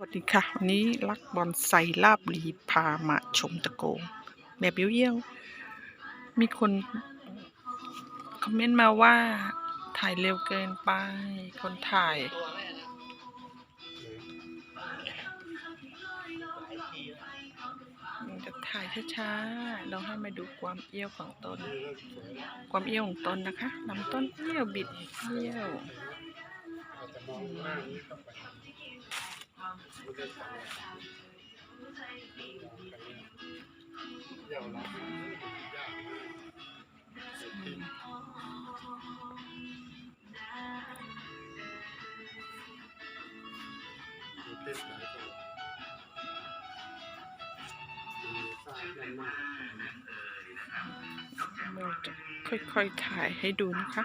สวัสดีค่ะ วันนี้รักบอลไซลาบรีพามาชมตะโกงแบบเยี่ยวๆมีคน คอมเมนต์มาว่าถ่ายเร็วเกินไป คนถ่าย จะถ่ายช้าๆ เราให้มาดูความเอี้ยวของต้น ความเอี้ยวของต้นนะคะลำต้นเอี้ยวบิดเอี้ยว เราจะค่อยๆถ่ายให้ดูนะคะ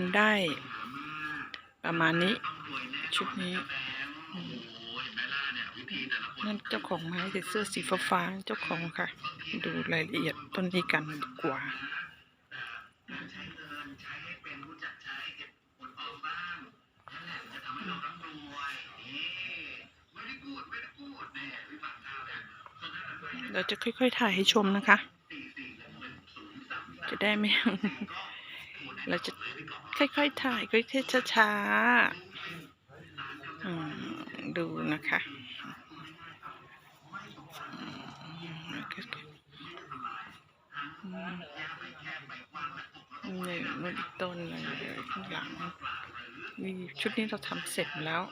ำได้ ประมาณนี้ ชุดนี้อืมนั่นเจ้าของไม้ใส่เสื้อสีฟ้าๆเจ้าของค่ะ ดูรายละเอียดต้นนี้กันดีกว่าเราจะค่อย ๆ ถ่ายให้ชมนะคะ จะได้ไม่ เราจะค่อยๆถ่ายค่อยๆช้าๆดูนะคะอืมนี่นู่นต้นเลยข้างหลังนี่ชุดนี้เราทำเสร็จแล้ว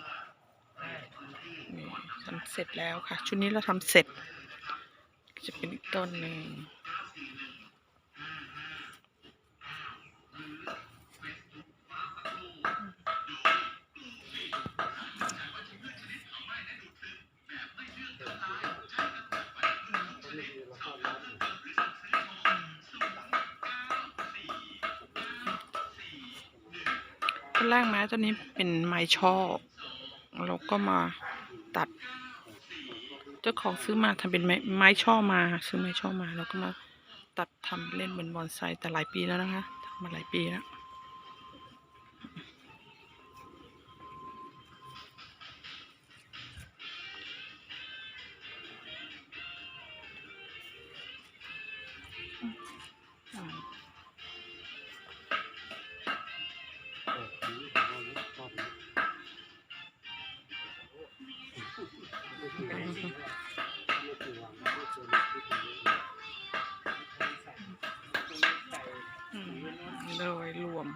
นี่ทำเสร็จแล้วค่ะ ชุดนี้เราทำเสร็จ จะเป็นอีกต้นหนึ่ง นแรกไม้ต้นนี้เป็นไม้ช่อเราก็มาตัด เจ้าของซื้อมาทำเป็นไม้ไม้ช่อมา ซื้อไม้ช่อมา แล้วก็มาตัดทำเล่นเหมือนบอนไซแต่หลายปีแล้วนะคะทำมาหลายปีแล้ว อืมโดยรวม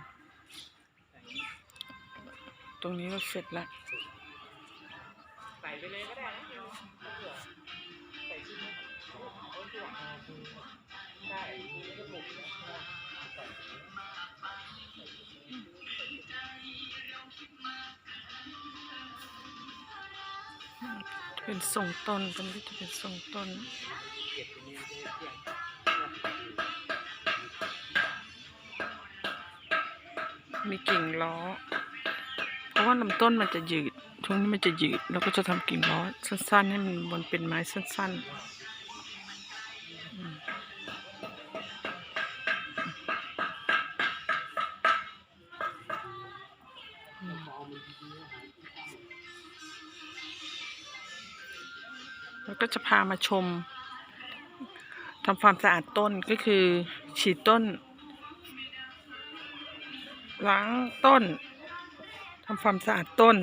ตรงนี้เราเสร็จล้วใส่ไปเลยก็ได้นะเผื่อใส่ชุดนี้ต้นตัวใช่ดูแล้ก็ถูกเป็นทรงต้นตรงนี้จะ เป็นทรงต้นตรงนี้จะเป็นทรงต้นมีกิ่งล้อ เพราะว่าลำต้นมันจะยืดช่วงนี้มันจะยืด แล้วก็จะทำกิ่งล้อสั้นๆ ให้มันบนเป็นไม้สั้น ๆ แล้วก็จะพามาชมทำความสะอาดต้นก็คือฉีดต้น ล้างต้นทำความสะอาดต้น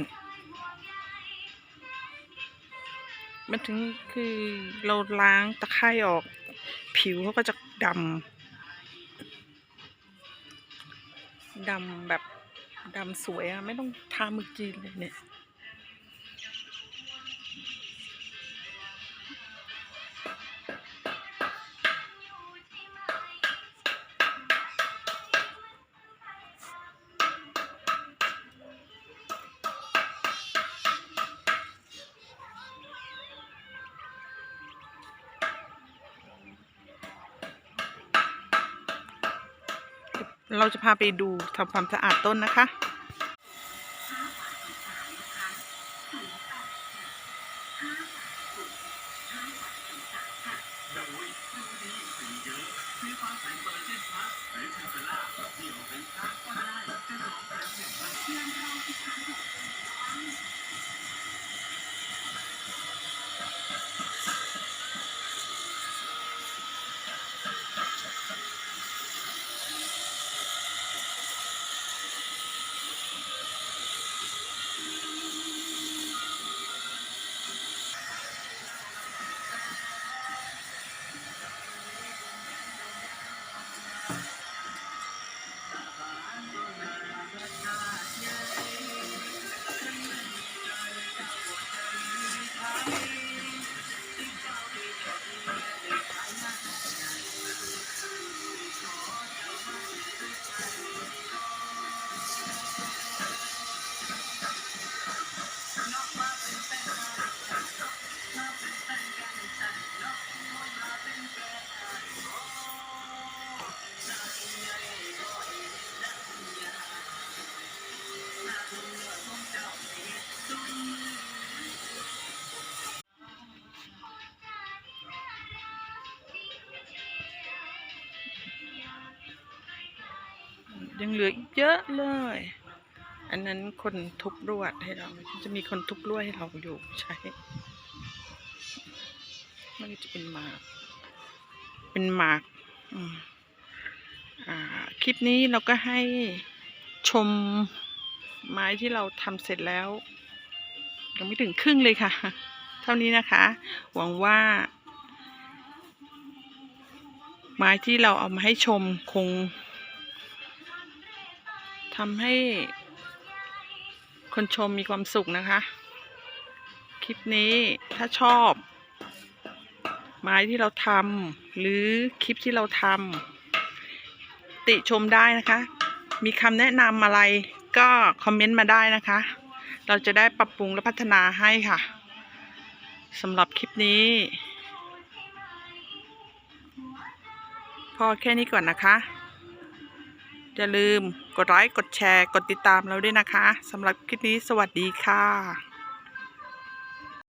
มันถึงคือเราล้างตะไคร่ออก ผิวเขาก็จะดำดำแบบ ดำสวยอะไม่ต้องทาหมึกจีนเลยเนี่ยเราจะพาไปดูทำความสะอาดต้นนะคะ ยังเหลืออีกเยอะเลย อันนั้นคนทุบลวดให้เรา จะมีคนทุบลวดให้เราอยู่ใช้มันจะเป็นหมาก เป็นหมากอ่า คลิปนี้เราก็ให้ชมไม้ที่เราทำเสร็จแล้วยังไม่ถึงครึ่งเลยค่ะ เท่านี้นะคะ หวังว่า ไม้ที่เราเอามาให้ชมคง ทำให้คนชมมีความสุขนะคะ คลิปนี้ถ้าชอบ ไม้ที่เราทำหรือคลิปที่เราทำติชมได้นะคะ มีคำแนะนำอะไรก็คอมเมนต์มาได้นะคะ เราจะได้ปรับปรุงและพัฒนาให้ค่ะสำหรับคลิปนี้ พอแค่นี้ก่อนนะคะ อย่าลืมกดไลค์กดแชร์ กดติดตามเราด้วยนะคะสำหรับคลิปนี้สวัสดีค่ะ